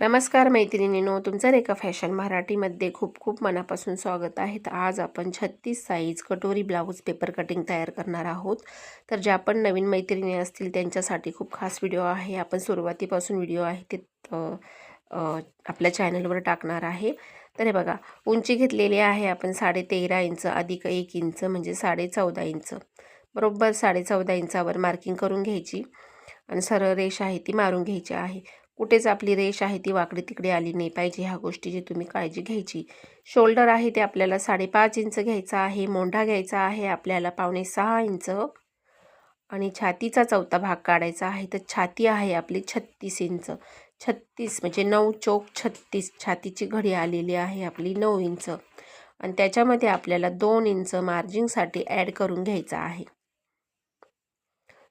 नमस्कार मैत्रिणींनो तुमचं रेखा फॅशन मराठीमध्ये खूप खूप मनापासून स्वागत आहे. तर आज आपण छत्तीस साईज कटोरी ब्लाऊज पेपर कटिंग तयार करणार आहोत. तर ज्या पण नवीन मैत्रिणी असतील त्यांच्यासाठी खूप खास व्हिडिओ आहे. आपण सुरुवातीपासून व्हिडिओ आहे ते आपल्या चॅनलवर टाकणार आहे. तर हे बघा उंची घेतलेली आहे आपण साडे तेरा इंच अधिक एक इंच म्हणजे साडे चौदा इंच. बरोबर साडे चौदा इंचावर मार्किंग करून घ्यायची. आणि सरळ रेष आहे ती मारून घ्यायची आहे. कुठेच आपली रेष आहे ती वाकडी तिकडे आली नाही पाहिजे ह्या गोष्टीची तुम्ही काळजी घ्यायची. शोल्डर आहे ते आपल्याला साडेपाच इंच घ्यायचा आहे मोंढा घ्यायचा आहे आपल्याला पावणे सहा इंच. आणि छातीचा चौथा भाग काढायचा आहे तर छाती आहे आपली छत्तीस इंच. छत्तीस म्हणजे नऊ चोक छत्तीस छातीची घडी आलेली आहे आपली नऊ इंच. आणि त्याच्यामध्ये आपल्याला दोन इंच मार्जिंगसाठी ॲड करून घ्यायचा आहे.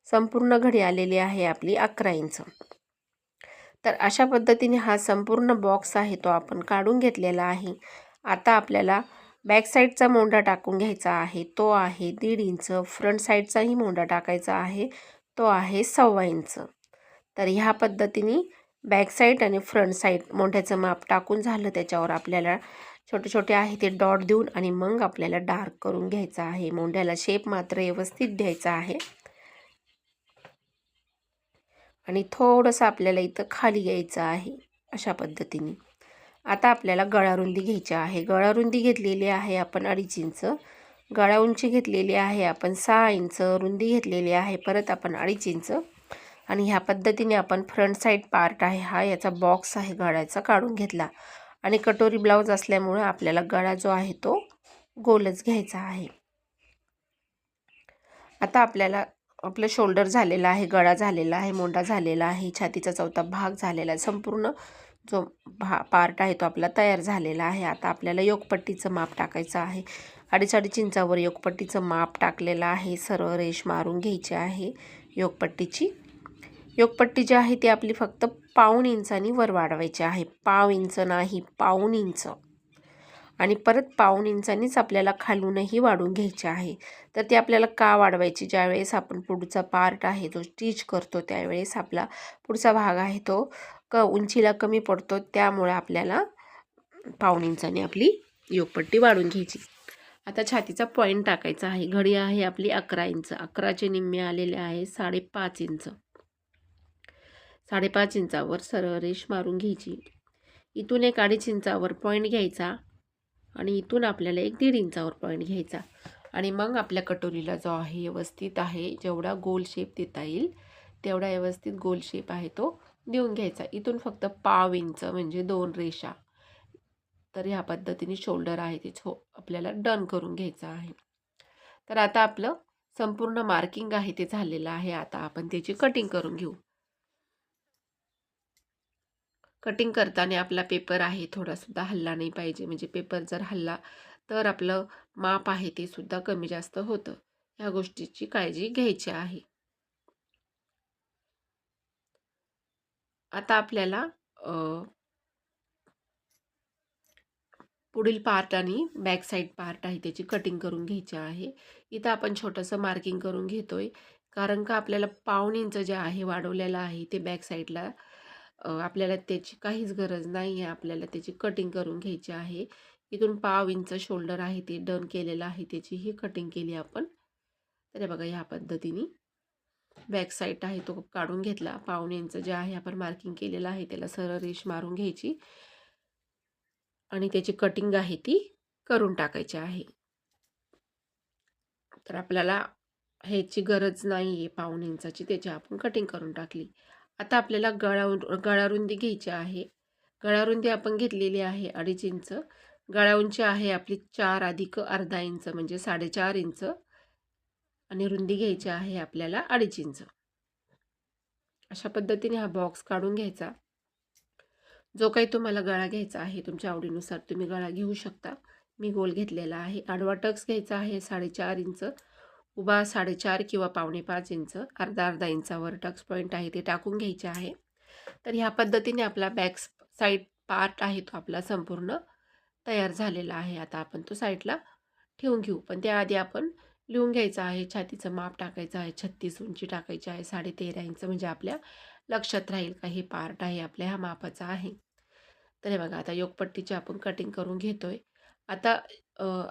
संपूर्ण घडी आलेली आहे आपली अकरा इंच. तर अशा पद्धतीने हा संपूर्ण बॉक्स आहे तो आपण काढून घेतलेला आहे. आता आपल्याला बॅक साईडचा मोंडा टाकून घ्यायचा आहे. तो आहे दीड इंच. फ्रंट साईडचाही मोंडा टाकायचा आहे. तो आहे सव्वा इंच. तर ह्या पद्धतीने बॅक साईड आणि फ्रंट साईड मोंढ्याचं माप टाकून झालं. त्याच्यावर आपल्याला छोटे छोटे आहे ते डॉट देऊन आणि मग आपल्याला डार्क करून घ्यायचं आहे. मोंढ्याला शेप मात्र व्यवस्थित द्यायचा आहे. आणि थोडंसं आपल्याला इथं खाली घ्यायचं आहे अशा पद्धतीने. आता आपल्याला गळारुंदी घ्यायची आहे. गळारुंदी घेतलेली आहे आपण अडीच इंच. गळा उंची घेतलेली आहे आपण सहा इंच. रुंदी घेतलेली आहे परत आपण अडीच इंच. आणि ह्या पद्धतीने आपण फ्रंट साईड पार्ट आहे हा याचा बॉक्स आहे गळ्याचा काढून घेतला. आणि कटोरी ब्लाऊज असल्यामुळं आपल्याला गळा जो आहे तो गोलच घ्यायचा आहे. आता आपल्याला आपलं शोल्डर झालेलं आहे गळा झालेला आहे मोंडा झालेला आहे छातीचा चौथा भाग झालेला आहे. संपूर्ण जो भा पार्ट आहे तो आपला तयार झालेला आहे. आता आपल्याला योगपट्टीचं माप टाकायचं आहे. अडीच अडीच इंचावर योगपट्टीचं माप टाकलेलं आहे. सरळ रेष मारून घ्यायची आहे योगपट्टीची. योगपट्टी जी आहे ती आपली फक्त पाऊण इंचानी वर वाढवायची आहे. पाव इंच नाही पाऊण इंच. आणि परत पाऊण इंचानीच आपल्याला खालूनही वाढून घ्यायचे आहे. तर ते आपल्याला का वाढवायची? ज्यावेळेस आपण पुढचा पार्ट आहे तो स्टिच करतो त्यावेळेस आपला पुढचा भाग आहे तो क उंचीला कमी पडतो. त्यामुळे आपल्याला पाऊण इंचाने आपली योगपट्टी वाढून घ्यायची. आता छातीचा पॉईंट टाकायचा आहे. घडी आहे आपली अकरा इंच. अकराचे निम्मे आलेले आहे साडेपाच इंच. साडेपाच इंचावर सरळ रेष मारून घ्यायची. इथून एक अडीच इंचावर पॉईंट घ्यायचा. आणि इथून आपल्याला एक दीड इंचावर पॉईंट घ्यायचा. आणि मग आपल्या कटोरीला जो आहे व्यवस्थित आहे जेवढा गोल शेप देता येईल तेवढा व्यवस्थित गोल शेप आहे तो देऊन घ्यायचा. इथून फक्त पाव इंच म्हणजे दोन रेषा. तर ह्या पद्धतीने शोल्डर आहे ते छो आपल्याला डन करून घ्यायचं आहे. तर आता आपलं संपूर्ण मार्किंग आहे ते झालेलं आहे. आता आपण त्याची कटिंग करून घेऊ. कटिंग करताना आपला पेपर आहे थोडासुद्धा हल्ला नाही पाहिजे. म्हणजे पेपर जर हल्ला तर आपलं माप आहे ते सुद्धा कमी जास्त होतं. ह्या गोष्टीची काळजी घ्यायची आहे. आता आपल्याला पुढील पार्ट आणि बॅक साईड पार्ट आहे त्याची कटिंग करून घ्यायची आहे. इथं आपण छोटंसं मार्किंग करून घेतोय. कारण का आपल्याला पाऊण इंच जे आहे वाढवलेलं आहे ते बॅक साईडला आपल्याला त्याची काहीच गरज नाही आहे आपल्याला त्याची कटिंग करून घ्यायची आहे. इथून पाव इंच शोल्डर आहे ते डन केलेलं आहे. त्याची ही कटिंग केली आपण. तर बघा ह्या पद्धतीने. बॅक साईड आहे तो काढून घेतला. पाऊण इंच जे आहे आपण मार्किंग केलेलं आहे त्याला सरळ रेष मारून घ्यायची. आणि त्याची कटिंग आहे ती करून टाकायची आहे. तर आपल्याला ह्याची गरज नाही आहे पाऊण इंचाची. त्याची आपण कटिंग करून टाकली. आता आपल्याला गळा गळारुंदी घ्यायची आहे. गळारुंदी आपण घेतलेली आहे अडीच इंच. गळाउंची आहे आपली चार अधिक अर्धा इंच म्हणजे साडेचार इंच. आणि रुंदी घ्यायची आहे आपल्याला अडीच इंच. अशा पद्धतीने हा बॉक्स काढून घ्यायचा. जो काही तुम्हाला गळा घ्यायचा आहे तुमच्या आवडीनुसार तुम्ही गळा घेऊ शकता. मी गोल घेतलेला आहे. आडवा टक्स घ्यायचा आहे साडेचार इंच. उभा साडेचार किंवा पावणे पाच इंच अर्धा अर्धा इंचावर टक्स पॉईंट आहे ते टाकून घ्यायचे आहे. तर ह्या पद्धतीने आपला बॅक साईड पार्ट आहे तो आपला संपूर्ण तयार झालेला आहे. आता आपण तो साईडला ठेवून घेऊ. पण त्याआधी आपण लिहून घ्यायचं आहे छातीचं माप टाकायचं आहे छत्तीस उंची टाकायची आहे साडे तेरा इंच म्हणजे आपल्या लक्षात राहील का हे पार्ट आहे आपल्या ह्या मापाचा आहे. तर हे बघा आता योगपट्टीची आपण कटिंग करून घेतोय. आता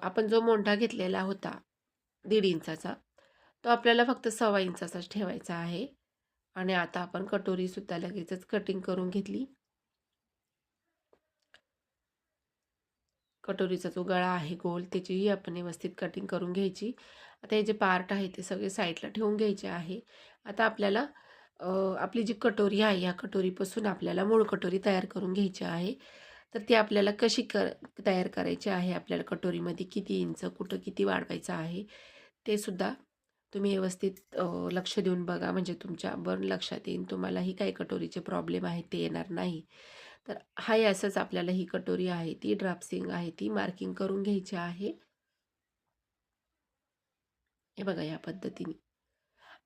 आपण जो मोंढा घेतलेला होता दीड इंचाचा. तो आपल्याला फक्त सव्वा इंचाचाच ठेवायचा आहे. आणि आता आपण कटोरीसुद्धा लगेचच कटिंग करून घेतली. कटोरीचा जो गळा आहे गोल त्याचीही आपण व्यवस्थित कटिंग करून घ्यायची. आता हे जे पार्ट आहे ते सगळे साईडला ठेवून घ्यायचे आहे. आता आपल्याला आपली जी कटोरी आहे या कटोरीपासून आपल्याला मूळ कटोरी तयार करून घ्यायची आहे. तर ती आपल्याला कशी कर तयार करायची आहे? आपल्याला कटोरीमध्ये किती इंच कुठं किती वाढवायचं आहे? ते सुद्धा तुम्ही व्यवस्थित लक्ष देऊन बघा. म्हणजे तुमच्या बर्न लक्षात येईल. तुम्हालाही काही कटोरीचे प्रॉब्लेम आहेत ते येणार नाही. तर हाय असंच आपल्याला ही कटोरी आहे ती ड्राफ्सिंग आहे ती मार्किंग करून घ्यायची आहे. हे बघा या पद्धतीने.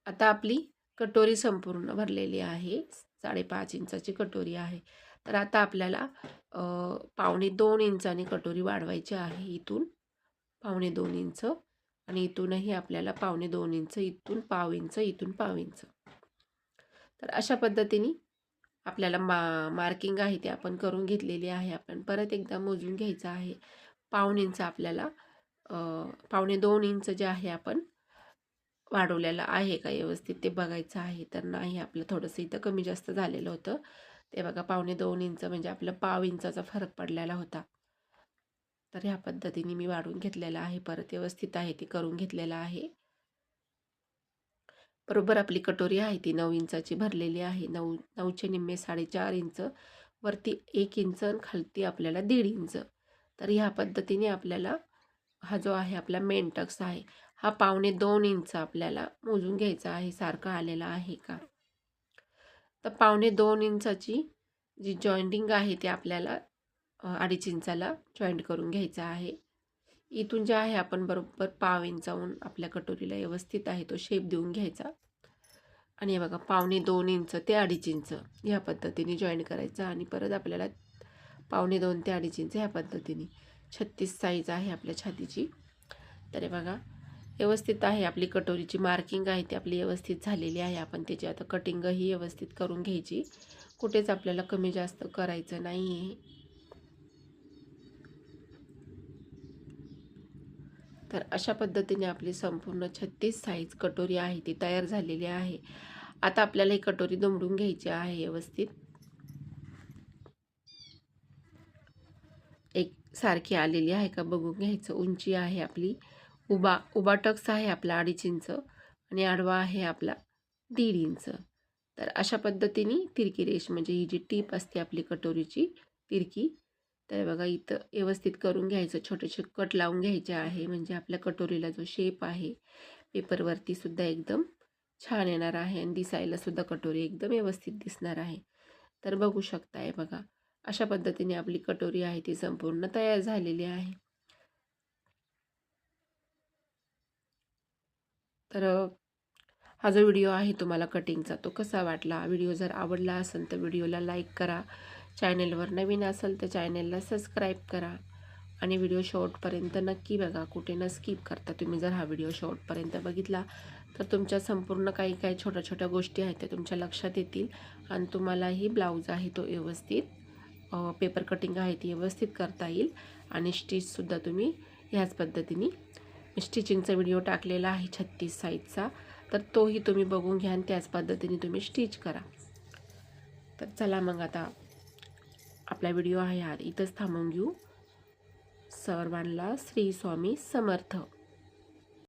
आता आपली कटोरी संपूर्ण भरलेली आहे. साडेपाच इंचाची कटोरी आहे. तर आता आपल्याला पावणे दोन इंचाने कटोरी वाढवायची आहे इथून. पावणे दोन इंच आणि इथूनही आपल्याला पावणे दोन इंच इथून पाव इंच इथून पाव इंच. तर अशा पद्धतीने आपल्याला मा मार्किंग आहे ते आपण करून घेतलेली आहे आपण. परत एकदा मोजून घ्यायचं आहे. पाऊण इंच आपल्याला पावणे दोन इंच जे आहे आपण वाढवलेलं आहे का व्यवस्थित ते बघायचं आहे. तर नाही आपलं थोडंसं इथं कमी जास्त झालेलं होतं. ते बघा पावणे दोन इंच म्हणजे आपलं पाव इंचाचा फरक पडलेला होता. तर ह्या पद्धतीने मी वाढवून घेतलेलं आहे. परत व्यवस्थित आहे ते करून घेतलेलं आहे. बरोबर आपली कटोरी आहे ती नऊ इंचाची भरलेली आहे. नऊ नऊचे निम्मे साडेचार इंच वरती एक इंच आणि खालती आपल्याला दीड इंच. तर ह्या पद्धतीने आपल्याला हा जो आहे आपला मेन टक्स आहे हा पावणे दोन इंच आपल्याला मोजून घ्यायचा आहे. सारखा आलेला आहे का? तर पावणे दोन इंचाची जी जॉईंटिंग आहे ते आपल्याला अडीच इंचाला जॉईंट करून घ्यायचा आहे. इथून जे आहे आपण बरोबर पाव इंचाहून आपल्या कटोरीला व्यवस्थित आहे तो शेप देऊन घ्यायचा. आणि हे बघा पावणे दोन इंच ते अडीच इंच ह्या पद्धतीने जॉईन करायचं आणि परत आपल्याला पावणे दोन ते अडीच इंच ह्या पद्धतीने. छत्तीस साईज आहे आपल्या छातीची. तर हे बघा व्यवस्थित आहे आपली कटोरीची मार्किंग आहे ती आपली व्यवस्थित झालेली आहे. आपण त्याची आता कटिंगही व्यवस्थित करून घ्यायची. कुठेच आपल्याला कमी जास्त करायचं नाही आहे तर अशा पद्धतीने आपली संपूर्ण छत्तीस साईज कटोरी आहे ती तयार झालेली आहे. आता आपल्याला ही कटोरी दमडून घ्यायची आहे व्यवस्थित. एक सारखी आलेली आहे का बघून घ्यायचं. उंची आहे आपली. उभा उभा टक्स आहे आपला अडीच इंच आणि आडवा आहे आपला दीड इंच. तर अशा पद्धतीने तिरकी रेष म्हणजे ही जी टीप असते आपली कटोरीची तिरकी तर बघा इथं व्यवस्थित करून घ्यायचं. छोटेसे कट लावून घ्यायचे आहे. म्हणजे आपल्या कटोरीला जो शेप आहे पेपरवरती सुद्धा एकदम छान येणार आहे आणि दिसायला सुद्धा कटोरी एकदम व्यवस्थित दिसणार आहे. तर बघू शकताय बघा अशा पद्धतीने आपली कटोरी आहे ती संपूर्ण तयार झालेली आहे. तर हा जो व्हिडिओ आहे तुम्हाला कटिंगचा तो कसा वाटला? व्हिडिओ जर आवडला असेल तर व्हिडिओला लाईक करा. चॅनेलवर नवीन असेल तर चॅनेलला सबस्क्राईब करा आणि व्हिडिओ शॉर्टपर्यंत नक्की बघा. कुठे न स्किप करता तुम्ही जर हा व्हिडिओ शॉर्टपर्यंत बघितला तर तुमच्या संपूर्ण काही काही छोट्या छोट्या गोष्टी आहेत त्या तुमच्या लक्षात येतील आणि तुम्हालाही ब्लाऊज आहे तो व्यवस्थित पेपर कटिंग आहे ती व्यवस्थित करता येईल आणि स्टिचसुद्धा तुम्ही ह्याच पद्धतीने स्टिचिंगचा व्हिडिओ टाकलेला आहे छत्तीस साईजचा. तर तोही तुम्ही बघून घ्या आणि त्याच पद्धतीने तुम्ही स्टिच करा. तर चला मग आता आपला व्हिडिओ आहे हा इथंच थांबवून घेऊ. सर्वांना श्री स्वामी समर्थ.